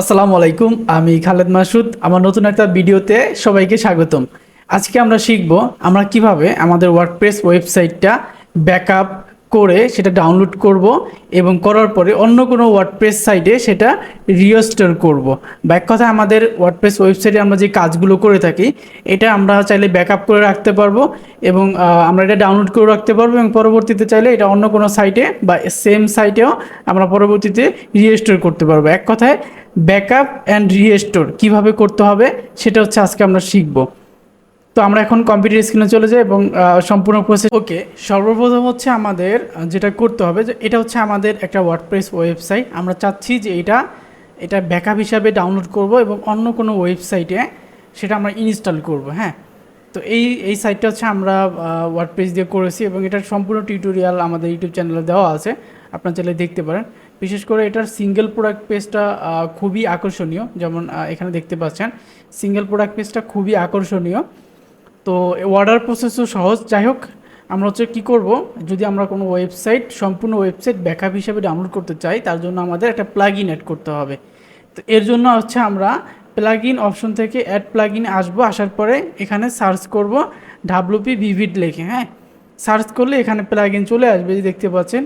আসসালামু আলাইকুম, আমি খালেদ মাসুদ। আমার নতুন একটা ভিডিওতে সবাইকে স্বাগতম। আজকে আমরা শিখব আমরা কীভাবে আমাদের ওয়ার্ডপ্রেস ওয়েবসাইটটা ব্যাকআপ করে সেটা ডাউনলোড করব এবং করার পরে অন্য কোনো ওয়ার্ডপ্রেস সাইটে সেটা রিস্টোর করব। বা এক কথা, আমাদের ওয়ার্ডপ্রেস ওয়েবসাইটে আমরা যে কাজগুলো করে থাকি, এটা আমরা চাইলে ব্যাকআপ করে রাখতে পারব এবং আমরা এটা ডাউনলোড করে রাখতে পারব এবং পরবর্তীতে চাইলে এটা অন্য কোনো সাইটে বা সেম সাইটেও আমরা পরবর্তীতে রিস্টোর করতে পারব। এক কথায় ব্যাকআপ অ্যান্ড রিস্টোর কীভাবে করতে হবে সেটা হচ্ছে আজকে আমরা শিখব। তো আমরা এখন কম্পিউটার স্ক্রিনে চলে যাই এবং সম্পূর্ণ প্রসেস ওকে সর্বপ্রথম হচ্ছে আমাদের যেটা করতে হবে যে এটা হচ্ছে আমাদের একটা ওয়ার্ডপ্রেস ওয়েবসাইট আমরা চাচ্ছি যে এটা এটা ব্যাকআপ হিসাবে ডাউনলোড করব এবং অন্য কোনো ওয়েবসাইটে সেটা আমরা ইনস্টল করব হ্যাঁ? তো এই এই সাইটটা হচ্ছে আমরা ওয়ার্ডপ্রেস দিয়ে করেছি এবং এটার সম্পূর্ণ টিউটোরিয়াল আমাদের ইউটিউব চ্যানেলে দেওয়া আছে। আপনার চাইলে দেখতে পারেন। বিশেষ করে এটার সিঙ্গেল প্রোডাক্ট পেজটা খুবই আকর্ষণীয়। যেমন এখানে দেখতে পাচ্ছেন সিঙ্গেল প্রোডাক্ট পেজটা খুবই আকর্ষণীয়। তো অর্ডার প্রসেসও সহজ। যাই হোক, আমরা হচ্ছে কী করব, যদি আমরা কোনো ওয়েবসাইট সম্পূর্ণ ওয়েবসাইট ব্যাকআপ হিসেবে ডাউনলোড করতে চাই, তার জন্য আমাদের একটা প্লাগ ইন অ্যাড করতে হবে। তো এর জন্য হচ্ছে আমরা প্লাগ ইন অপশন থেকে অ্যাড প্লাগ ইন আসব, আসার পরে এখানে সার্চ করব ডাব্লুপি ভিভিড লেখে হ্যাঁ? সার্চ করলে এখানে প্লাগ ইন চলে আসবে যে দেখতে পাচ্ছেন,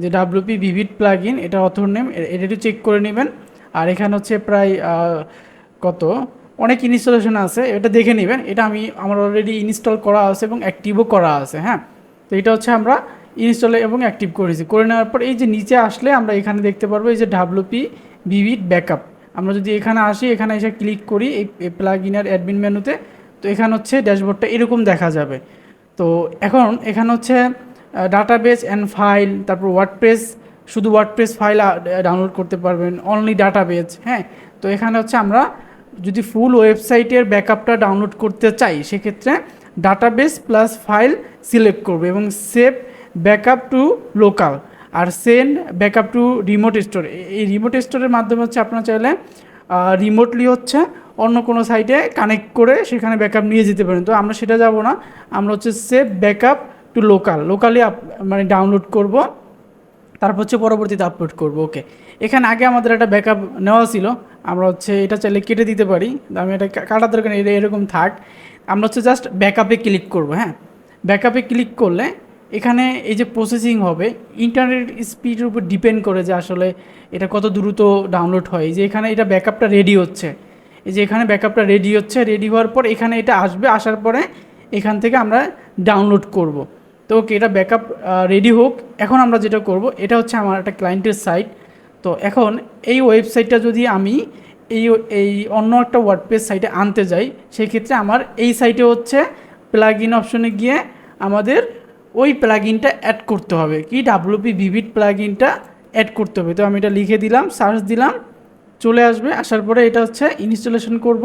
যে ডাব্লুপি ভিভিড প্লাগ ইন এটা অথর নেম এটা একটু চেক করে নেবেন। আর এখানে হচ্ছে প্রায় কত? অনেক ইনস্টলেশন আছে, এটা দেখে নেবেন। এটা আমি, আমার অলরেডি ইনস্টল করা আছে এবং অ্যাক্টিভও করা আছে হ্যাঁ? তো এটা হচ্ছে আমরা ইনস্টল এবং অ্যাক্টিভ করেছি। করে নেওয়ার পর এই যে নিচে আসলে আমরা এখানে দেখতে পারব এই যে ডাব্লুপি ভিভিড ব্যাকআপ আমরা যদি এখানে আসি, এখানে এসে ক্লিক করি এই প্লাগ ইনার অ্যাডমিন মেনুতে, তো এখানে হচ্ছে ড্যাশবোর্ডটা এরকম দেখা যাবে। তো এখন এখানে হচ্ছে ডাটাবেস অ্যান্ড ফাইল তারপর ওয়ার্ডপ্রেস শুধু ওয়ার্ডপ্রেস ফাইল ডাউনলোড করতে পারবেন অনলি ডাটাবেস হ্যাঁ? তো এখানে হচ্ছে আমরা যদি ফুল ওয়েবসাইটের ব্যাকআপটা ডাউনলোড করতে চাই, সেক্ষেত্রে ডাটাবেস প্লাস ফাইল সিলেক্ট করব এবং save backup to local R send backup to remote store. এই রিমোট স্টোরের মাধ্যমে হচ্ছে আপনারা চাইলে রিমোটলি হচ্ছে অন্য কোনো সাইটে কানেক্ট করে সেখানে ব্যাকআপ নিয়ে যেতে পারেন। তো আমরা সেটা যাব না, আমরা হচ্ছে save backup to local. Locally মানে ডাউনলোড করব, তারপর হচ্ছে পরবর্তীতে আপলোড করব। ওকে, এখানে আগে আমাদের একটা ব্যাকআপ নেওয়া ছিল আমরা হচ্ছে এটা চাইলে কেটে দিতে পারি। আমি এটা কাটার দরকার এটা এরকম থাক। আমরা হচ্ছে জাস্ট ব্যাকআপে ক্লিক করব হ্যাঁ? ব্যাকআপে ক্লিক করলে এখানে এই যে প্রসেসিং হবে ইন্টারনেট স্পিডের উপর ডিপেন্ড করে যে আসলে এটা কত দ্রুত ডাউনলোড হয়। যে এখানে এটা ব্যাকআপটা রেডি হচ্ছে। এই যে এখানে ব্যাকআপটা রেডি হচ্ছে রেডি হওয়ার পর এখানে এটা আসবে, আসার পরে এখান থেকে আমরা ডাউনলোড করব। তো ওকে এটা ব্যাকআপ রেডি হোক। এখন আমরা যেটা করব, এটা হচ্ছে আমার একটা ক্লায়েন্টের সাইট তো এখন এই ওয়েবসাইটটা যদি আমি এই এই অন্য একটা ওয়ার্ডপ্রেস সাইটে আনতে যাই সেই ক্ষেত্রে আমার এই সাইটে হচ্ছে প্লাগ ইন অপশনে গিয়ে আমাদের ওই প্লাগ ইনটা অ্যাড করতে হবে। কি? ডাব্লুপি ভিভিড প্লাগ ইনটা অ্যাড করতে হবে। তো আমি এটা লিখে দিলাম সার্চ দিলাম, চলে আসবে। আসার পরে এটা হচ্ছে ইনস্টলেশন করব।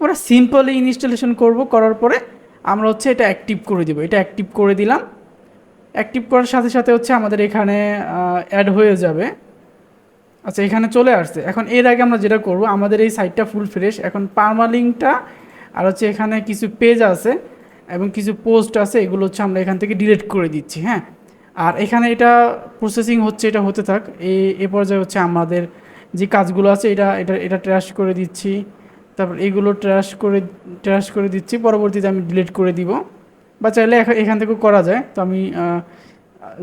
আমরা সিম্পলি ইনস্টলেশন করব। করার পরে আমরা হচ্ছে এটা অ্যাক্টিভ করে দিব। এটা অ্যাক্টিভ করে দিলাম। অ্যাক্টিভ করার সাথে সাথে হচ্ছে আমাদের এখানে অ্যাড হয়ে যাবে। আচ্ছা এখানে চলে আসছে। এখন এর আগে আমরা যেটা করব, আমাদের এই সাইটটা ফুল ফ্রেশ এখন পারমালিংটা আর হচ্ছে এখানে কিছু পেজ আছে এবং কিছু পোস্ট আছে, এগুলো হচ্ছে আমরা এখান থেকে ডিলিট করে দিচ্ছি হ্যাঁ? আর এখানে এটা প্রসেসিং হচ্ছে, এটা হতে থাক। এই, এ পর্যায়ে হচ্ছে আমাদের যে কাজগুলো আছে, এটা এটা এটা ট্র্যাশ করে দিচ্ছি। তারপর এগুলো ট্র্যাশ করে ট্র্যাশ করে দিচ্ছি। পরবর্তীতে আমি ডিলিট করে দিব। বা চাইলে এখা- এখান থেকেও করা যায়। তো আমি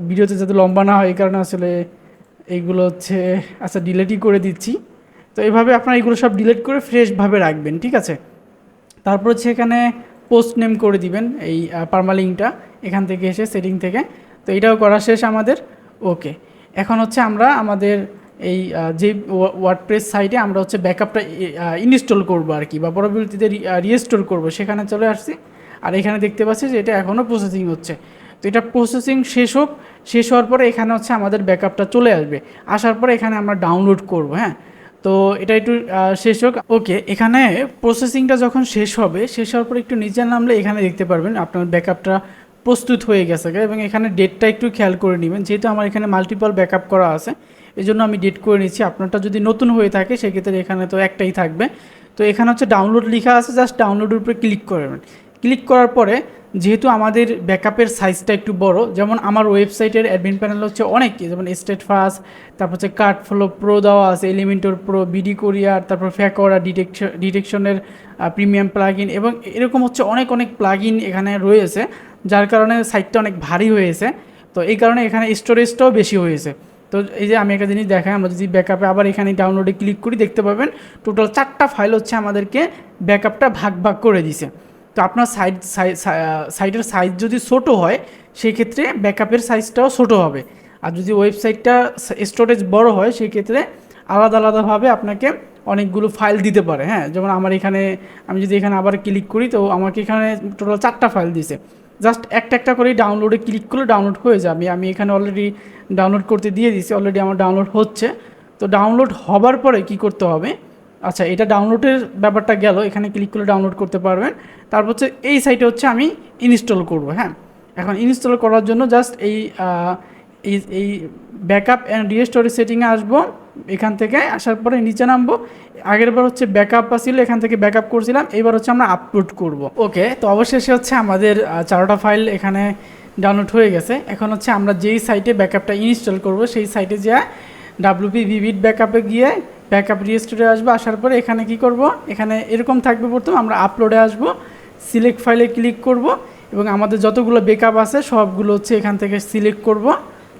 ভিডিওতে যাতে লম্বা না হয়, এই কারণে আসলে এইগুলো হচ্ছে আচ্ছা ডিলেটই করে দিচ্ছি। তো এভাবে আপনারা এগুলো সব ডিলেট করে ফ্রেশভাবে রাখবেন, ঠিক আছে? তারপর হচ্ছে এখানে পোস্ট নেম করে দিবেন, এই পারমালিংটা এখান থেকে এসে সেটিং থেকে। তো এটাও করা শেষ আমাদের, ওকে। এখন হচ্ছে আমরা আমাদের এই যে ওয়ার্ডপ্রেস সাইটে আমরা হচ্ছে ব্যাকআপটা ইনস্টল করব আর কি, বা পরবর্তীতে রিস্টোর করব, সেখানে চলে আসছি। আর এখানে দেখতে পাচ্ছি যে এটা এখনও প্রসেসিং হচ্ছে। তো এটা প্রসেসিং শেষ হোক, শেষ হওয়ার পরে এখানে হচ্ছে আমাদের ব্যাকআপটা চলে আসবে। আসার পরে এখানে আমরা ডাউনলোড করব হ্যাঁ? তো এটা একটু শেষ হোক। ওকে এখানে প্রসেসিংটা যখন শেষ হবে, শেষ হওয়ার পরে একটু নিচে নামলে এখানে দেখতে পারবেন আপনার ব্যাকআপটা প্রস্তুত হয়ে গেছে এবং এখানে ডেটটা একটু খেয়াল করে নেবেন, যেহেতু আমার এখানে মাল্টিপল ব্যাকআপ করা আছে এই জন্য আমি ডেট করে নিচ্ছি। আপনারটা যদি নতুন হয়ে থাকে, সেক্ষেত্রে এখানে তো একটাই থাকবে। তো এখানে হচ্ছে ডাউনলোড লেখা আছে জাস্ট ডাউনলোডের উপরে ক্লিক করবেন ক্লিক করার পরে যেহেতু আমাদের ব্যাকআপের সাইজটা একটু বড়, যেমন আমার ওয়েবসাইটের অ্যাডমিন প্যানেল হচ্ছে অনেক যেমন স্টেট ফাস্ট তারপর হচ্ছে কার্ড ফ্লো প্রো দেওয়া আছে এলিমেন্টর প্রো বিডি কোরিয়ার তারপর ফ্যাকোরা ডিটেকশন ডিটেকশনের প্রিমিয়াম প্লাগইন এবং এরকম হচ্ছে অনেক অনেক প্লাগইন এখানে রয়েছে, যার কারণে সাইটটা অনেক ভারী হয়েছে। তো এই কারণে এখানে স্টোরেজটাও বেশি হয়েছে। তো এই যে আমি একটা জিনিস দেখাই, আমরা যদি ব্যাকআপে আবার এখানে ডাউনলোডে ক্লিক করি, দেখতে পাবেন টোটাল চারটা ফাইল হচ্ছে আমাদেরকে ব্যাকআপটা ভাগ ভাগ করে দিছে। তো আপনার সাইড সাইটের সাইজ যদি ছোটো হয় সেই ক্ষেত্রে ব্যাকআপের সাইজটাও ছোটো হবে। আর যদি ওয়েবসাইটটা স্টোরেজ বড় হয় সেই ক্ষেত্রে আলাদা আলাদাভাবে আপনাকে অনেকগুলো ফাইল দিতে পারে। হ্যাঁ যেমন আমার এখানে, আমি যদি এখানে আবার ক্লিক করি, তো আমাকে এখানে টোটাল চারটা ফাইল দিছে জাস্ট একটা একটা করেই ডাউনলোডে ক্লিক করলে ডাউনলোড হয়ে যাবে আমি এখানে অলরেডি ডাউনলোড করতে দিয়ে দিয়েছি অলরেডি আমার ডাউনলোড হচ্ছে। তো ডাউনলোড হবার পরে কি করতে হবে? আচ্ছা এটা ডাউনলোডের ব্যাপারটা গেল, এখানে ক্লিক করলে ডাউনলোড করতে পারবেন। তারপর হচ্ছে, এই সাইটে হচ্ছে আমি ইনস্টল করব হ্যাঁ? এখন ইনস্টল করার জন্য জাস্ট এই এই ব্যাকআপ অ্যান্ড রিস্টোরি সেটিংয়ে আসব। এখান থেকে আসার পরে নিচে নামবো। আগের বার হচ্ছে ব্যাকআপ ছিল এখান থেকে ব্যাকআপ করছিলাম। এবার হচ্ছে আমরা আপলোড করব। ওকে তো অবশেষে হচ্ছে আমাদের চারোটা ফাইল এখানে ডাউনলোড হয়ে গেছে। এখন হচ্ছে আমরা যেই সাইটে ব্যাকআপটা ইনস্টল করব, সেই সাইটে যা ডাব্লিউপি ভিভিড ব্যাকআপে গিয়ে ব্যাকআপ রিস্টোরে আসব, আসার পরে এখানে কি করব? এখানে এরকম থাকবে প্রথম, আমরা আপলোডে আসব সিলেক্ট ফাইলে ক্লিক করব, এবং আমাদের যতগুলো ব্যাকআপ আছে সবগুলো হচ্ছে এখান থেকে সিলেক্ট করব,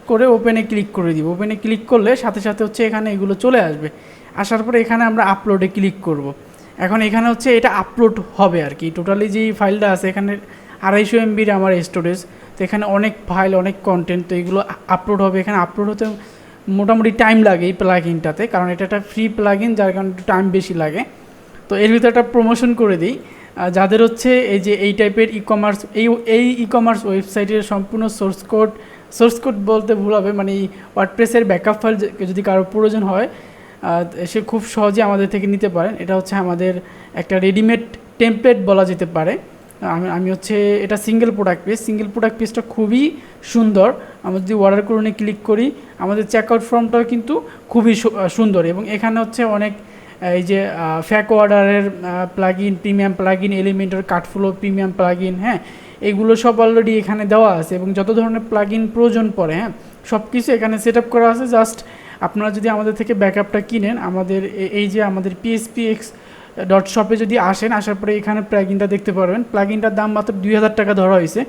করে ওপেনে ক্লিক করে দিব। ওপেনে ক্লিক করলে সাথে সাথে হচ্ছে এখানে এগুলো চলে আসবে। আসার পরে এখানে আমরা আপলোডে ক্লিক করব। এখন এখানে হচ্ছে এটা আপলোড হবে আর কি টোটালি যেই ফাইলটা আছে, এখানে আড়াইশো এমবির আমার স্টোরেজ তো এখানে অনেক ফাইল অনেক কন্টেন্ট তো এগুলো আপলোড হবে। এখানে আপলোড হতে মোটামুটি টাইম লাগে এই প্লাগইনটাতে কারণ এটা একটা ফ্রি প্লাগইন যার কারণে একটু টাইম বেশি লাগে। তো এর ভিতরে একটা প্রমোশন করে দিই। যাদের হচ্ছে এই যে এই টাইপের ই কমার্স এই এই ই কমার্স ওয়েবসাইটের সম্পূর্ণ সোর্স কোড সোর্স কোড বলতে ভুল হবে মানে ওয়ার্ডপ্রেসের ব্যাকআপ ফাইল যদি কারও প্রয়োজন হয় সে খুব সহজে আমাদের থেকে নিতে পারেন। এটা হচ্ছে আমাদের একটা রেডিমেড টেমপ্লেট বলা যেতে পারে। আমি আমি হচ্ছে এটা single product page single product পেজটা খুবই সুন্দর। আমরা যদি অর্ডার করে নিয়ে ক্লিক করি, আমাদের চেকআউট ফর্মটাও কিন্তু খুবই সুন্দর এবং এখানে হচ্ছে অনেক এই যে ফ্যাক অর্ডারের plug in premium plug in এলিমেন্টের কাঠফ্লো প্রিমিয়াম প্লাগ ইন হ্যাঁ এগুলো সব অলরেডি এখানে দেওয়া আছে এবং যত ধরনের প্লাগ ইন প্রয়োজন পড়ে হ্যাঁ সব কিছু এখানে সেট আপ করা আছে। জাস্ট আপনারা যদি আমাদের থেকে ব্যাকআপটা কিনেন, আমাদের এই যে আমাদের পিএসপি এক্স ডট শপে যদি আসেন, আসার পরে এখানে প্লাগিনটা দেখতে পারবেন। প্লাগিনটার দাম মাত্র দুই হাজার টাকা ধরা হয়েছে।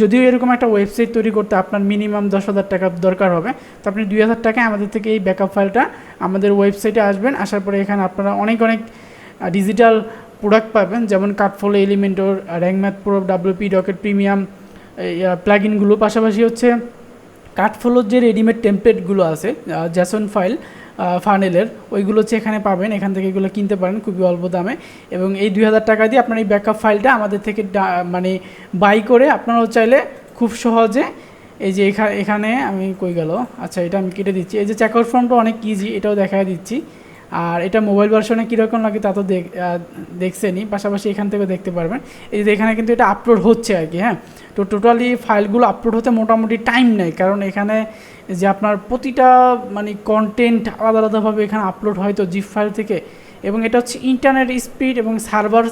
যদিও এরকম একটা ওয়েবসাইট তৈরি করতে আপনার মিনিমাম দশ হাজার টাকা দরকার হবে, তো আপনি দুই হাজার টাকায় আমাদের থেকে এই ব্যাকআপ ফাইলটা আমাদের ওয়েবসাইটে আসবেন। আসার পরে এখানে আপনারা অনেক অনেক ডিজিটাল প্রোডাক্ট পাবেন, যেমন CartFlows Elementor Rank Math pro WP docket premium প্লাগিনগুলো পাশাপাশি হচ্ছে কাঠফলোর যে রেডিমেড টেমপ্লেটগুলো আছে জ্যাসন ফাইল ফানেলের ওইগুলো হচ্ছে এখানে পাবেন, এখান থেকে এগুলো কিনতে পারেন খুবই অল্প দামে। এবং এই দুই হাজার টাকা দিয়ে আপনার এই ব্যাকআপ ফাইলটা আমাদের থেকে মানে বাই করে আপনারাও চাইলে খুব সহজে এই যে এখানে আমি কই গেল? আচ্ছা এটা আমি কেটে দিচ্ছি। এই যে চেকআউট ফর্মটা অনেক ইজি এটাও দেখা দিচ্ছি। আর এটা মোবাইল ভার্সনে কীরকম লাগে তা তো দেখছেনই, পাশাপাশি এখান থেকে দেখতে পারবেন। এই যে এখানে কিন্তু এটা আপলোড হচ্ছে আর কি হ্যাঁ? তো টোটালি ফাইলগুলো আপলোড হতে মোটামুটি টাইম নেয়, কারণ এখানে যে আপনার প্রতিটা মানে কন্টেন্ট আলাদা আলাদাভাবে এখানে আপলোড হয় তো জিপ ফাইল থেকে এবং এটা হচ্ছে ইন্টারনেট স্পিড এবং সার্ভার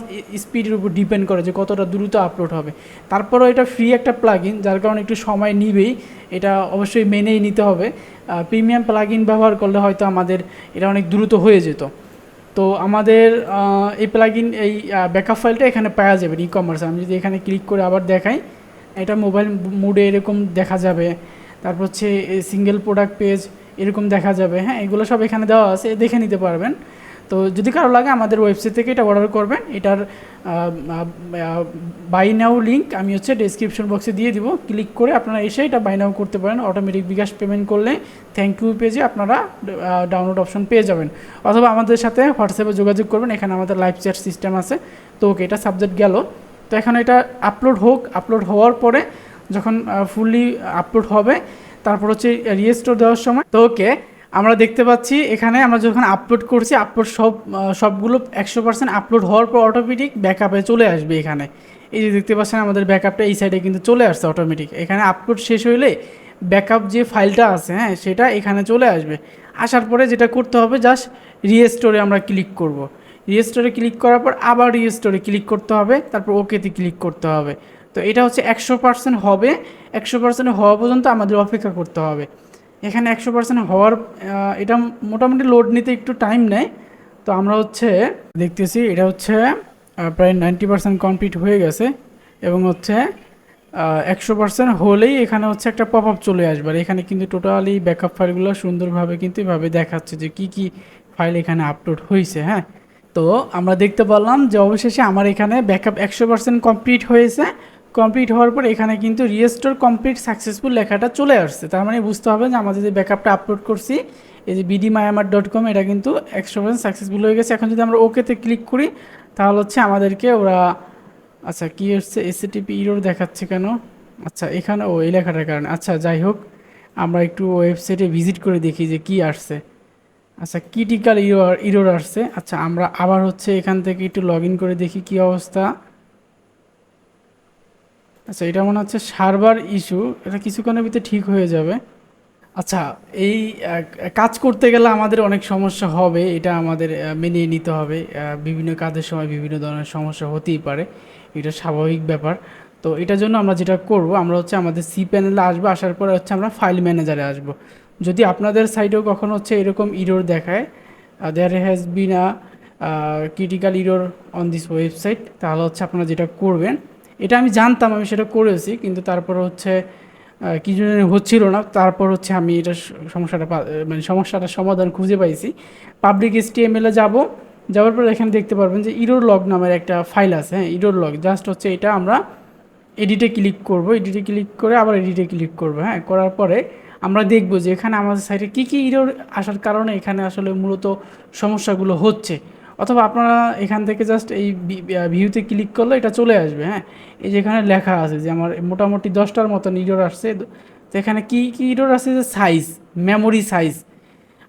স্পিডের উপর ডিপেন্ড করে যে কতটা দ্রুত আপলোড হবে। তারপরেও এটা ফ্রি একটা প্লাগ যার কারণে একটু সময় নিবেই। এটা অবশ্যই মেনেই নিতে হবে। প্রিমিয়াম প্লাগ ব্যবহার করলে হয়তো আমাদের এটা অনেক দ্রুত হয়ে যেত। তো আমাদের এই প্লাগ এই ব্যাকআপ ফাইলটা এখানে পাওয়া যাবে ই কমার্স আমি যদি এখানে ক্লিক করে আবার দেখাই, এটা মোবাইল মুডে এরকম দেখা যাবে। তারপর হচ্ছে সিঙ্গেল প্রোডাক্ট পেজ এরকম দেখা যাবে। হ্যাঁ এগুলো সব এখানে দেওয়া আছে, দেখে নিতে পারবেন। তো যদি কারও লাগে আমাদের ওয়েবসাইট থেকে এটা অর্ডার করবেন, এটার বাই নাও লিঙ্ক আমি হচ্ছে ডেসক্রিপশন বক্সে দিয়ে দিব। ক্লিক করে আপনারা এসে এটা বাই নাও করতে পারেন। অটোমেটিক বিকাশ পেমেন্ট করলে থ্যাংক ইউ পেজে আপনারা ডাউনলোড অপশন পেয়ে যাবেন। অথবা আমাদের সাথে হোয়াটসঅ্যাপে যোগাযোগ করবেন। এখানে আমাদের লাইভ চ্যাট সিস্টেম আছে। তো ওকে, এটা সাবজেক্ট গেল। তো এখন এটা আপলোড হোক আপলোড হওয়ার পরে যখন ফুললি আপলোড হবে, তারপর হচ্ছে রিস্টোর দেওয়ার সময়। তো ওকে আমরা দেখতে পাচ্ছি এখানে আমরা যখন আপলোড করছি আপলোড সব সবগুলো একশো পার্সেন্ট আপলোড হওয়ার পর অটোমেটিক ব্যাকআপে চলে আসবে এখানে। এই যে দেখতে পাচ্ছেন আমাদের ব্যাকআপটা এই সাইডে কিন্তু চলে আসছে অটোমেটিক এখানে আপলোড শেষ হইলে ব্যাকআপ যে ফাইলটা আছে হ্যাঁ সেটা এখানে চলে আসবে। আসার পরে যেটা করতে হবে জাস্ট রিস্টোরে আমরা ক্লিক করব। রিস্টোরে ক্লিক করার পর আবার রিস্টোরে ক্লিক করতে হবে, তারপর ওকেতে ক্লিক করতে হবে। তো এটা হচ্ছে একশো পার্সেন্ট হবে। একশো পার্সেন্ট হওয়া পর্যন্ত আমাদের অপেক্ষা করতে হবে। এখানে একশো পার্সেন্ট হওয়ার এটা মোটামুটি লোড নিতে একটু টাইম নেয়। তো আমরা হচ্ছে দেখতেছি, এটা হচ্ছে প্রায় নাইনটি পার্সেন্ট কমপ্লিট হয়ে গেছে এবং হচ্ছে একশো পার্সেন্ট হলেই এখানে হচ্ছে একটা পপ আপ চলে আসবে। আর এখানে কিন্তু টোটালি ব্যাকআপ ফাইলগুলো সুন্দরভাবে কিন্তু এভাবে দেখাচ্ছে যে কি কি ফাইল এখানে আপলোড হয়েছে হ্যাঁ? তো আমরা দেখতে পারলাম যে অবশেষে আমার এখানে ব্যাকআপ একশো পার্সেন্ট কমপ্লিট হয়েছে। কমপ্লিট হওয়ার পর এখানে কিন্তু রিস্টোর কমপ্লিট সাকসেসফুল লেখাটা চলে আসছে। তার মানে বুঝতে হবে যে আমাদের যে ব্যাকআপটা আপলোড করছি, এই যে বিডি মায়ামার ডট কম এটা কিন্তু একশো পার্সেন্ট সাকসেসফুল হয়ে গেছে। এখন যদি আমরা ওকেতে ক্লিক করি, তাহলে হচ্ছে আমাদেরকে ওরা আচ্ছা কী হচ্ছে? এসএটিপি ইরোর দেখাচ্ছে কেন? আচ্ছা এখানে, ও, এই লেখাটার কারণে। আচ্ছা যাই হোক, আমরা একটু ওয়েবসাইটে ভিজিট করে দেখি যে কি আসছে। আচ্ছা ক্রিটিক্যাল ইরোর ইরোর আসছে। আচ্ছা আমরা আবার হচ্ছে এখান থেকে একটু লগ করে দেখি কি অবস্থা। আচ্ছা এটা মনে হচ্ছে সার্ভার ইস্যু। এটা কিছুক্ষণের ভিতরে ঠিক হয়ে যাবে। আচ্ছা এই কাজ করতে গেলে আমাদের অনেক সমস্যা হবে, এটা আমাদের মেনে নিতে হবে। বিভিন্ন কাজের সময় বিভিন্ন ধরনের সমস্যা হতেই পারে। এটা স্বাভাবিক ব্যাপার। তো এটার জন্য আমরা যেটা করব, আমরা হচ্ছে আমাদের সি প্যানেলে আসব, আসার পরে হচ্ছে আমরা ফাইল ম্যানেজারে আসব। যদি আপনাদের সাইটেও কখনো হচ্ছে এরকম ইরোর দেখায় there has been a critical error on this website তাহলে হচ্ছে আপনারা যেটা করবেন এটা আমি জানতাম আমি সেটা করেছি কিন্তু তারপর হচ্ছে আহ, কি জন্য হচ্ছিল না তারপর হচ্ছে আমি এটা সমস্যাটা মানে সমস্যাটার সমাধান খুঁজে পাইছি। পাবলিক এস টি এম এলে যাব যাওয়ার পর এখানে দেখতে পারবেন যে ইরোর লগ নামের একটা ফাইল আছে হ্যাঁ ইরোর লগ জাস্ট হচ্ছে এটা আমরা এডিটে ক্লিক করব এডিটে ক্লিক করে আবার এডিটে ক্লিক করব হ্যাঁ করার পরে আমরা দেখব যে এখানে আমাদের সাইটে কী কী ইরোর আসার কারণে এখানে আসলে মূলত সমস্যাগুলো হচ্ছে। অথবা আপনারা এখান থেকে জাস্ট এই ভিউতে ক্লিক করলে এটা চলে আসবে হ্যাঁ? এই যে এখানে লেখা আছে যে আমার মোটামুটি দশটার মতন ইরোর আসছে। তো এখানে কী কী ইরোর আছে যে সাইজ মেমোরি সাইজ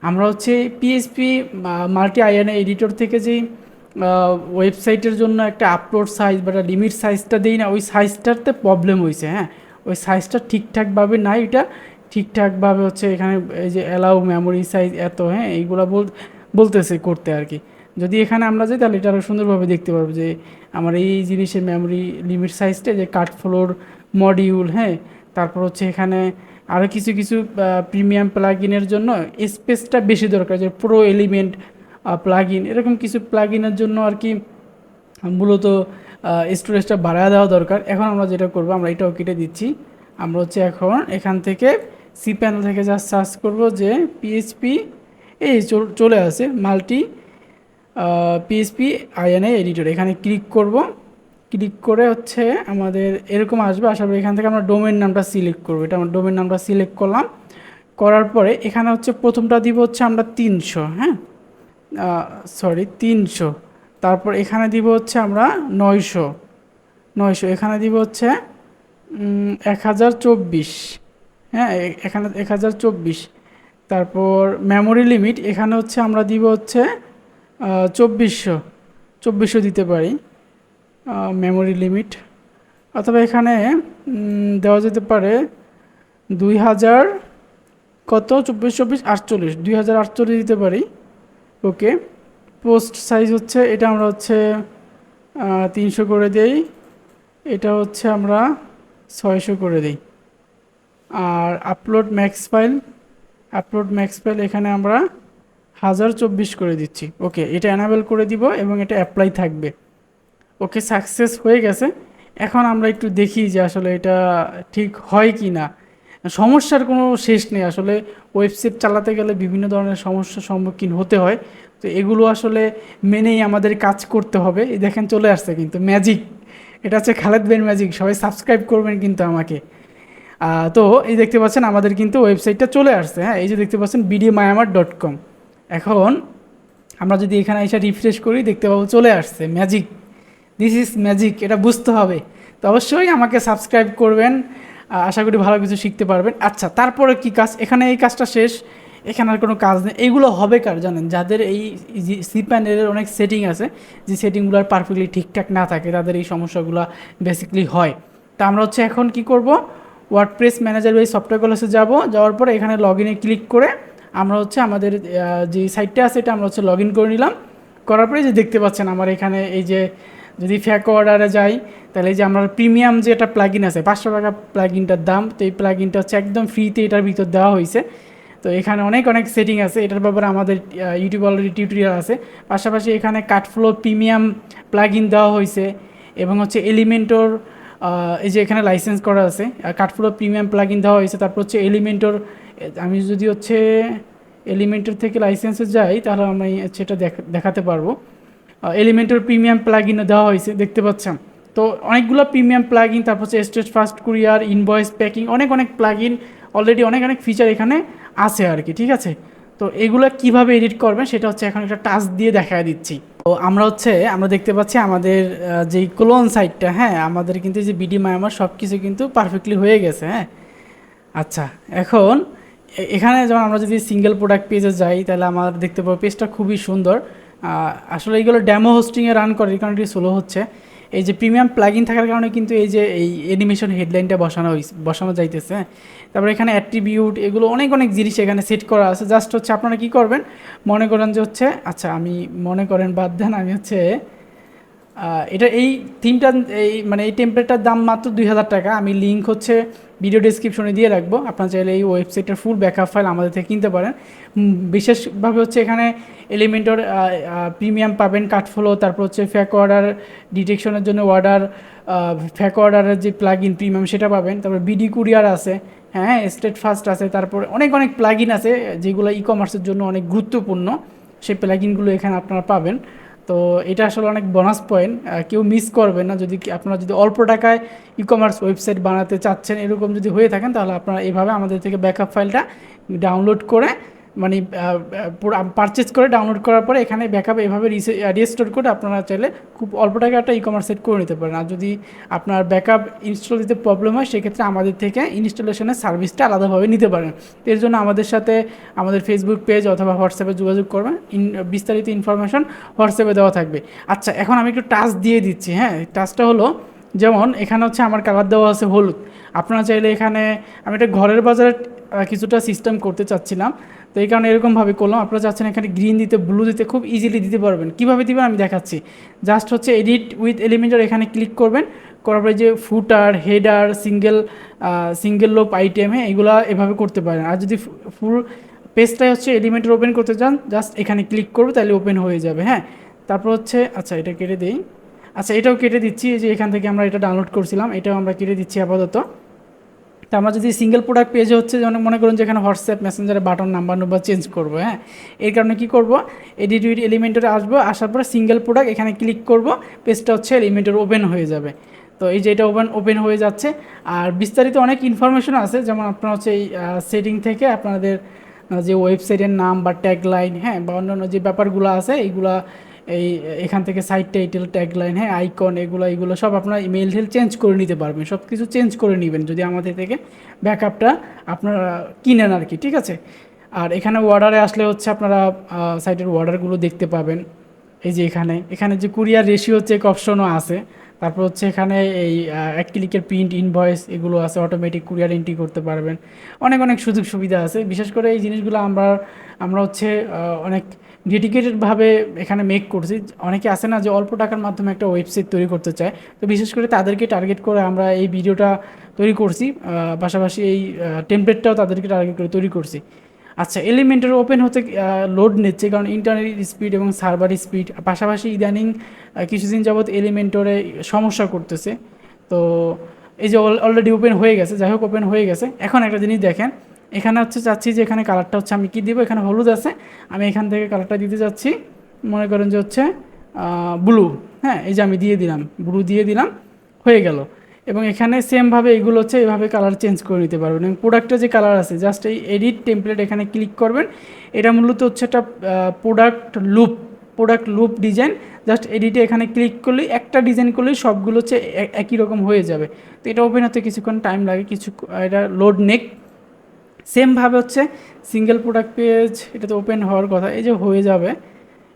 আমরা হচ্ছে পিএসপি মাল্টি আইএনএ এডিটর থেকে যেই ওয়েবসাইটের জন্য একটা আপলোড সাইজ বা একটা লিমিট সাইজটা দিই না, ওই সাইজটাতে প্রবলেম হয়েছে হ্যাঁ? ওই সাইজটা ঠিকঠাকভাবে নাই, এটা ঠিকঠাকভাবে হচ্ছে এখানে এই যে অ্যালাউ মেমোরি সাইজ এত হ্যাঁ? এইগুলো বল, বলতেছে করতে আর কি। যদি এখানে আমরা যাই, তাহলে এটা আরও সুন্দরভাবে দেখতে পারব যে আমার এই জিনিসের মেমোরি লিমিট সাইজটা যে কাট ফ্লোর মডিউল হ্যাঁ? তারপর হচ্ছে এখানে আরও কিছু কিছু প্রিমিয়াম প্লাগইনের জন্য স্পেসটা বেশি দরকার, যে প্রো এলিমেন্ট প্লাগ ইন এরকম কিছু প্লাগ ইনের জন্য আর কি মূলত স্টোরেজটা বাড়ায় দেওয়া দরকার। এখন আমরা যেটা করব, আমরা এটাও কেটে দিচ্ছি। আমরা হচ্ছে এখন এখান থেকে সি প্যানেল থেকে জাস্ট সার্চ করব যে পিএইচপি এই চলে আসে মাল্টি পিএসপি আইএনএ এডিটর। এখানে ক্লিক করব। ক্লিক করে হচ্ছে আমাদের এরকম আসবে। আসার পরে এখান থেকে আমরা ডোমেন নামটা সিলেক্ট করব। এটা আমরা ডোমেন নামটা সিলেক্ট করলাম। করার পরে এখানে হচ্ছে প্রথমটা দিব হচ্ছে আমরা তিনশো হ্যাঁ? সরি তিনশো। তারপর এখানে দিব হচ্ছে আমরা নয়শো। নয়শো। এখানে দিব হচ্ছে এক হাজার চব্বিশ। হ্যাঁ এখানে এক হাজার চব্বিশ। তারপর মেমোরি লিমিট এখানে হচ্ছে আমরা দিব হচ্ছে চব্বিশশো চব্বিশশো দিতে পারি মেমোরি লিমিট অথবা এখানে দেওয়া যেতে পারে দুই হাজার কত? চব্বিশ চব্বিশ, আটচল্লিশ। দুই হাজার আটচল্লিশ দিতে পারি। ওকে পোস্ট সাইজ হচ্ছে, এটা আমরা হচ্ছে তিনশো করে দেই। এটা হচ্ছে আমরা ছয়শো করে দিই। আর upload max file upload max file এখানে আমরা হাজার চব্বিশ করে দিচ্ছি। ওকে, এটা অ্যানাবেল করে দিব এবং এটা অ্যাপ্লাই থাকবে। ওকে সাকসেস হয়ে গেছে। এখন আমরা একটু দেখি যে আসলে এটা ঠিক হয় কি না। সমস্যার কোনো শেষ নেই। আসলে ওয়েবসাইট চালাতে গেলে বিভিন্ন ধরনের সমস্যার সম্মুখীন হতে হয়। তো এগুলো আসলে মেনেই আমাদের কাজ করতে হবে। এই দেখেন চলে আসছে কিন্তু ম্যাজিক এটা হচ্ছে খালেদ বেন ম্যাজিক সবাই সাবস্ক্রাইব করবেন কিন্তু আমাকে। তো এই দেখতে পাচ্ছেন আমাদের কিন্তু ওয়েবসাইটটা চলে আসছে। হ্যাঁ এই যে দেখতে পাচ্ছেন বিডিএ মায়ামার ডট কম এখন আমরা যদি এখানে এসে রিফ্রেশ করি, দেখতে পাবো চলে আসছে ম্যাজিক দিস ইজ ম্যাজিক এটা বুঝতে হবে। তো অবশ্যই আমাকে সাবস্ক্রাইব করবেন আশা করি ভালো কিছু শিখতে পারবেন। আচ্ছা তারপরে কি কাজ? এখানে এই কাজটা শেষ। এখানে আর কোনো কাজ নেই। এইগুলো হবে কার জানেন? যাদের এই সি প্যানেলের অনেক সেটিং আছে, যে সেটিংগুলো আর পারফেক্টলি ঠিকঠাক না থাকে, তাদের এই সমস্যাগুলো বেসিকলি হয়। তা আমরা হচ্ছে এখন কি করব? ওয়ার্ডপ্রেস ম্যানেজার এই সফটওয়্যার কলেজে যাব। যাওয়ার পরে এখানে লগ ইনে ক্লিক করে আমরা হচ্ছে আমাদের যে সাইটটা আছে এটা আমরা হচ্ছে লগ ইন করে নিলাম। করার পরে যে দেখতে পাচ্ছেন আমার এখানে এই যে যদি ফ্যাক অর্ডারে যাই, তাহলে এই যে আমরা প্রিমিয়াম যে একটা প্লাগিন আছে, পাঁচশো টাকা প্লাগিনটার দাম, তো এই প্লাগিনটা হচ্ছে একদম ফ্রিতে এটার ভিতর দেওয়া হয়েছে। তো এখানে অনেক অনেক সেটিং আছে, এটার ব্যাপারে আমাদের ইউটিউব অলরেডি টিউটোরিয়াল আছে। পাশাপাশি এখানে কাটফ্লো প্রিমিয়াম প্লাগইন দেওয়া হয়েছে এবং হচ্ছে এলিমেন্টর এই যে এখানে লাইসেন্স করা আছে কাটফ্লো প্রিমিয়াম প্লাগইন দেওয়া হয়েছে, তারপর হচ্ছে এলিমেন্টর আমি যদি হচ্ছে এলিমেন্টের থেকে লাইসেন্সে যাই, তাহলে আমি এটা দেখাতে পারব। এলিমেন্টের প্রিমিয়াম প্লাগইনও দেওয়া হয়েছে, দেখতে পাচ্ছেন? তো অনেকগুলো প্রিমিয়াম প্লাগইন তারপর হচ্ছে Steadfast courier invoice packing অনেক অনেক প্লাগইন অলরেডি অনেক অনেক ফিচার এখানে আছে আর কি, ঠিক আছে? তো এগুলো কীভাবে এডিট করবেন, সেটা হচ্ছে এখন একটা টাচ দিয়ে দেখা দিচ্ছি। তো আমরা হচ্ছে, আমরা দেখতে পাচ্ছি আমাদের যেই ক্লোন সাইটটা হ্যাঁ আমাদের কিন্তু যে বিডি মায়ামার সব কিছু কিন্তু পারফেক্টলি হয়ে গেছে হ্যাঁ? আচ্ছা এখন এখানে যেমন আমরা যদি সিঙ্গেল প্রোডাক্ট পেজে যাই, তাহলে আমার দেখতে পাবো পেজটা খুবই সুন্দর। আসলে এইগুলো ড্যামো হোস্টিংয়ে রান করে এই কারণে স্লো হচ্ছে। এই যে প্রিমিয়াম প্লাগইন থাকার কারণে কিন্তু এই যে এই অ্যানিমেশন হেডলাইনটা বসানো বসানো যাইতেছে হ্যাঁ। তারপরে এখানে অ্যাট্রিবিউট এগুলো অনেক অনেক জিনিস এখানে সেট করা আছে। জাস্ট হচ্ছে আপনারা কি করবেন? মনে করেন যে হচ্ছে আচ্ছা আমি মনে করেন বাদ দেন, আমি হচ্ছে এটা এই থিমটা এই মানে এই টেম্পলেটটার দাম মাত্র দুই হাজার টাকা। আমি লিঙ্ক হচ্ছে ভিডিও ডিসক্রিপশনে দিয়ে রাখব। আপনারা চাইলে এই ওয়েবসাইটের ফুল ব্যাকআপ ফাইল আমাদের থেকে কিনতে পারেন। বিশেষভাবে হচ্ছে এখানে এলিমেন্টর প্রিমিয়াম পাবেন কাঠফলো তারপর হচ্ছে ফ্যাক অর্ডার ডিটেকশনের জন্য অর্ডার ফ্যাক অর্ডারের যে প্লাগ ইন প্রিমিয়াম সেটা পাবেন। তারপর বিডি কুরিয়ার আছে হ্যাঁ স্টেট ফাস্ট আছে, তারপর অনেক অনেক প্লাগ ইন আছে যেগুলো ই কমার্সের জন্য অনেক গুরুত্বপূর্ণ। সেই প্লাগইনগুলো এখানে আপনারা পাবেন। তো এটা আসলে অনেক বোনাস পয়েন্ট কেউ মিস করবে না। যদি আপনারা যদি অল্প টাকায় ই কমার্স ওয়েবসাইট বানাতে চাচ্ছেন, এরকম যদি হয়ে থাকেন, তাহলে আপনারা এভাবে আমাদের থেকে ব্যাকআপ ফাইলটা ডাউনলোড করে মানে পারচেজ করে ডাউনলোড করার পরে এখানে ব্যাকআপ এভাবে রিস্টোর করে আপনারা চাইলে খুব অল্প টাকা একটা ই কমার্স সেট করে নিতে পারেন। আর যদি আপনার ব্যাকআপ ইনস্টল দিতে প্রবলেম হয়, সেক্ষেত্রে আমাদের থেকে ইনস্টলেশনের সার্ভিসটা আলাদাভাবে নিতে পারেন। এর জন্য আমাদের সাথে আমাদের ফেসবুক পেজ অথবা হোয়াটসঅ্যাপে যোগাযোগ করবেন। বিস্তারিত ইনফরমেশন হোয়াটসঅ্যাপে দেওয়া থাকবে। আচ্ছা এখন আমি একটু টাচ দিয়ে দিচ্ছি হ্যাঁ? টাচটা হলো, যেমন এখানে হচ্ছে আমার কালার দেওয়া আছে হলুদ। আপনারা চাইলে এখানে, আমি একটা ঘরের বাজারে কিছুটা সিস্টেম করতে চাচ্ছিলাম। তো এই কারণে এরকমভাবে করলাম। আপনারা চাচ্ছেন এখানে গ্রিন দিতে ব্লু দিতে, খুব ইজিলি দিতে পারবেন। কীভাবে দিবেন আমি দেখাচ্ছি। জাস্ট হচ্ছে এডিট উইথ এলিমেন্টার এখানে ক্লিক করবেন। করার পরে যে footer header single single loop item হ্যাঁ এগুলো এভাবে করতে পারেন। আর যদি ফুল পেজটাই হচ্ছে এলিমেন্টার ওপেন করতে চান জাস্ট এখানে ক্লিক করবে, তাহলে ওপেন হয়ে যাবে হ্যাঁ। তারপর হচ্ছে আচ্ছা এটা কেটে দিই। আচ্ছা এটাও কেটে দিচ্ছি। যে এখান থেকে আমরা এটা ডাউনলোড করছিলাম, এটাও আমরা কেটে দিচ্ছি আপাতত। তা আমরা যদি সিঙ্গেল প্রোডাক্ট পেজে হচ্ছে যেমন মনে করুন যেখানে হোয়াটসঅ্যাপ মেসেঞ্জারে বাটন নাম্বার নাম্বার চেঞ্জ করব হ্যাঁ? এর কারণে কি করব? এডিট উইড এলিমেন্টরে আসব, আসার পরে সিঙ্গেল প্রোডাক্ট এখানে ক্লিক করব পেজটা হচ্ছে এলিমেন্টর ওপেন হয়ে যাবে। তো এই যে এটা ওপেন ওপেন হয়ে যাচ্ছে। আর বিস্তারিত অনেক ইনফরমেশন আছে, যেমন আপনার হচ্ছে এই সেটিং থেকে আপনাদের যে ওয়েবসাইটের নাম বা ট্যাগ লাইন হ্যাঁ বা অন্যান্য যে ব্যাপারগুলো আছে, এইগুলা এই, এখান থেকে সাইট টাইটেল ট্যাগলাইন হ্যাঁ আইকন এগুলো এগুলো সব আপনার ইমেল টেল চেঞ্জ করে নিতে পারবেন। সব কিছু চেঞ্জ করে নেবেন যদি আমাদের থেকে ব্যাকআপটা আপনারা কিনেন আর কি, ঠিক আছে? আর এখানে অর্ডারে আসলে হচ্ছে আপনারা সাইটের অর্ডারগুলো দেখতে পাবেন। এই যে এখানে এখানে যে কুরিয়ার রেশিও চেক অপশনও আছে। তারপর হচ্ছে এখানে এই এক ক্লিকের প্রিন্ট ইনভয়েস এগুলো আছে অটোমেটিক কুরিয়ার এন্ট্রি করতে পারবেন। অনেক অনেক সুযোগ সুবিধা আছে। বিশেষ করে এই জিনিসগুলো আমরা আমরা হচ্ছে অনেক ডেডিকেটেডভাবে এখানে মেক করছি। অনেকে আসে না যে অল্প টাকার মাধ্যমে একটা ওয়েবসাইট তৈরি করতে চায়। তো বিশেষ করে তাদেরকে টার্গেট করে আমরা এই ভিডিওটা তৈরি করছি। পাশাপাশি এই টেমপ্লেটটাও তাদেরকে টার্গেট করে তৈরি করছি। আচ্ছা এলিমেন্টের ওপেন হতে লোড নিচ্ছে কারণ ইন্টারনেট স্পিড এবং সার্ভার স্পিড পাশাপাশি ইদানিং কিছুদিন যাবৎ এলিমেন্টরে সমস্যা করতেছে। তো এই যে অলরেডি ওপেন হয়ে গেছে, যাই হোক ওপেন হয়ে গেছে। এখন একটা জিনিস দেখেন এখানে হচ্ছে চাচ্ছি যে এখানে কালারটা হচ্ছে আমি কি দিব? এখানে হলুদ আছে। আমি এখান থেকে কালারটা দিতে যাচ্ছি। মনে করেন যে হচ্ছে ব্লু হ্যাঁ এই যে আমি দিয়ে দিলাম ব্লু দিয়ে দিলাম, হয়ে গেল। এবং এখানে সেমভাবে এগুলো হচ্ছে এভাবে কালার চেঞ্জ করে নিতে পারবেন। এবং প্রোডাক্টের যে কালার আছে জাস্ট এই এডিট টেমপ্লেট এখানে ক্লিক করবেন। এটা মূলত হচ্ছে একটা product loop product loop design just এডিটে এখানে ক্লিক করলেই, একটা ডিজাইন করলেই সবগুলো হচ্ছে একই রকম হয়ে যাবে। তো এটা ওপেন হতে কিছুক্ষণ টাইম লাগে, কিছু, এটা লোড নেক। সেমভাবে হচ্ছে সিঙ্গেল প্রোডাক্ট পেজ এটা তো ওপেন হওয়ার কথা এই যে হয়ে যাবে।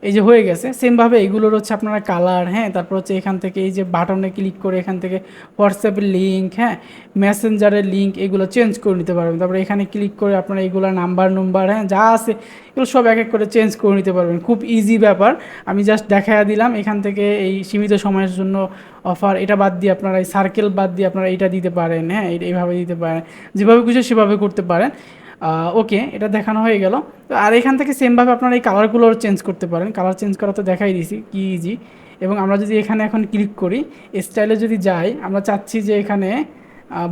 এই যে হয়ে গেছে। সেমভাবে এগুলোর হচ্ছে আপনারা কালার হ্যাঁ তারপর হচ্ছে এখান থেকে এই যে বাটনে ক্লিক করে এখান থেকে হোয়াটসঅ্যাপের লিঙ্ক হ্যাঁ মেসেঞ্জারের লিঙ্ক এগুলো চেঞ্জ করে নিতে পারবেন। তারপরে এখানে ক্লিক করে আপনারা এগুলো নাম্বার নম্বর হ্যাঁ যা আছে, এগুলো সব এক এক করে চেঞ্জ করে নিতে পারবেন। খুব ইজি ব্যাপার। আমি জাস্ট দেখাইয়া দিলাম, এখান থেকে এই সীমিত সময়ের জন্য অফার এটা বাদ দিয়ে আপনারা এই সার্কেল বাদ দিয়ে আপনারা এটা দিতে পারেন হ্যাঁ এইভাবে দিতে পারেন। যেভাবে খুশি সেভাবে করতে পারেন। ওকে এটা দেখানো হয়ে গেল। তো আর এখান থেকে সেমভাবে আপনারা এই কালারগুলো চেঞ্জ করতে পারেন। কালার চেঞ্জ করা তো দেখাই দিয়েছি, কি ইজি এবং আমরা যদি এখানে এখন ক্লিক করি স্টাইলে যদি যাই, আমরা চাচ্ছি যে এখানে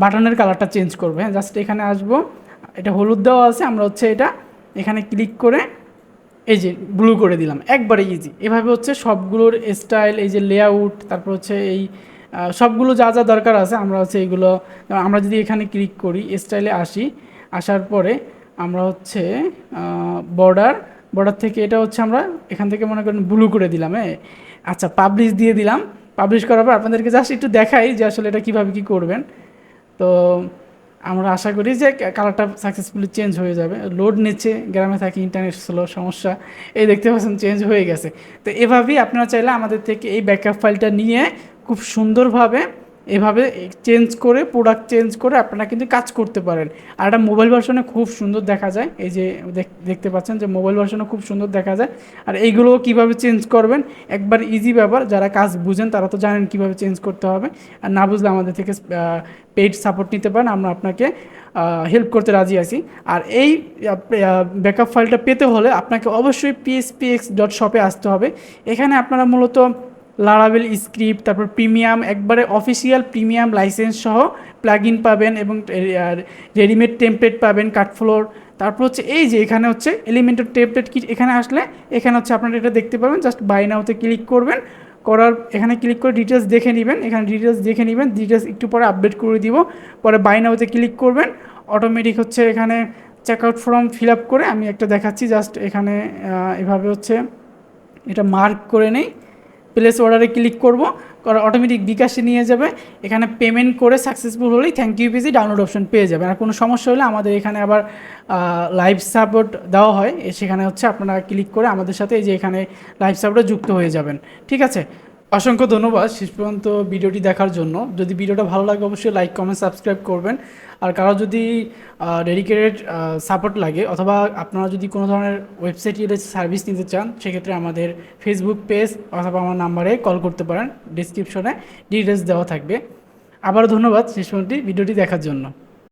বাটনের কালারটা চেঞ্জ করবে। হ্যাঁ জাস্ট এখানে আসব। এটা হলুদ দেওয়া আছে, আমরা হচ্ছে এটা এখানে ক্লিক করে এই যে ব্লু করে দিলাম। একবারে ইজি এভাবে হচ্ছে সবগুলোর স্টাইল এই যে লেআউট তারপর হচ্ছে এই সবগুলো যা যা দরকার আছে, আমরা হচ্ছে এগুলো, আমরা যদি এখানে ক্লিক করি স্টাইলে আসি আসার পরে আমরা হচ্ছে বর্ডার বর্ডার থেকে এটা হচ্ছে আমরা এখান থেকে মনে করেন ব্লু করে দিলাম হ্যাঁ? আচ্ছা পাবলিশ দিয়ে দিলাম। পাবলিশ করার পর আপনাদেরকে জাস্ট একটু দেখাই যে আসলে এটা কীভাবে কী করবেন। তো আমরা আশা করি যে কালারটা সাকসেসফুলি চেঞ্জ হয়ে যাবে। লোড নিচ্ছে, গ্রামে থাকি ইন্টারনেট স্লো সমস্যা। এই দেখতে পাচ্ছেন চেঞ্জ হয়ে গেছে। তো এভাবেই আপনারা চাইলে আমাদের থেকে এই ব্যাকআপ ফাইলটা নিয়ে খুব সুন্দরভাবে এভাবে চেঞ্জ করে প্রোডাক্ট চেঞ্জ করে আপনারা কিন্তু কাজ করতে পারেন। আর একটা মোবাইল ভার্সনে খুব সুন্দর দেখা যায়। এই যে দেখ- দেখতে পাচ্ছেন যে মোবাইল ভার্সনে খুব সুন্দর দেখা যায়। আর এইগুলো কীভাবে চেঞ্জ করবেন? একবার ইজি ব্যাপার, যারা কাজ বুঝেন তারা তো জানেন কীভাবে চেঞ্জ করতে হবে। আর না বুঝলে আমাদের থেকে পেইড সাপোর্ট নিতে পারেন, আমরা আপনাকে হেল্প করতে রাজি আছি। আর এই ব্যাকআপ ফাইলটা পেতে হলে আপনাকে অবশ্যই পিএসপিএক্স ডট শপে আসতে হবে। এখানে আপনারা মূলত লারাবেল স্ক্রিপ্ট তারপর প্রিমিয়াম একবারে অফিসিয়াল প্রিমিয়াম লাইসেন্স সহ প্লাগ ইন পাবেন এবং রেডিমেড টেমপ্লেট পাবেন কাঠফ্লোর তারপর হচ্ছে এই যে এখানে হচ্ছে এলিমেন্টের টেমপ্লেট কি, এখানে আসলে, এখানে হচ্ছে আপনারা এটা দেখতে পাবেন জাস্ট বাই নাওতে ক্লিক করবেন, করার, এখানে ক্লিক করে ডিটেলস দেখে নেবেন, এখানে ডিটেলস দেখে নেবেন ডিটেলস একটু পরে আপডেট করে দিব, পরে বাই নাওতে ক্লিক করবেন অটোমেটিক হচ্ছে এখানে check out form fill up করে আমি একটা দেখাচ্ছি জাস্ট এখানে এভাবে হচ্ছে এটা মার্ক করে নেই। প্লেস অর্ডারে ক্লিক করব করা অটোমেটিক বিকাশে নিয়ে যাবে। এখানে পেমেন্ট করে সাকসেসফুল হলেই thank you PG download option পেয়ে যাবেন আর কোনো সমস্যা হলে আমাদের এখানে আবার লাইভ সাপোর্ট দেওয়া হয়। সেখানে হচ্ছে আপনারা ক্লিক করে আমাদের সাথে এই যে এখানে লাইভ সাপোর্টে যুক্ত হয়ে যাবেন। ঠিক আছে? অসংখ্য ধন্যবাদ শেষ পর্যন্ত ভিডিওটি দেখার জন্য। যদি ভিডিওটা ভালো লাগে, অবশ্যই লাইক কমেন্ট সাবস্ক্রাইব করবেন। আর কারও যদি ডেডিকেটেড সাপোর্ট লাগে, অথবা আপনারা যদি কোনো ধরনের ওয়েবসাইট সার্ভিস নিতে চান, সেক্ষেত্রে আমাদের ফেসবুক পেজ অথবা আমার নাম্বারে কল করতে পারেন। ডিসক্রিপশনে ডিটেলস দেওয়া থাকবে। আবারও ধন্যবাদ শেষ পর্যন্ত ভিডিওটি দেখার জন্য।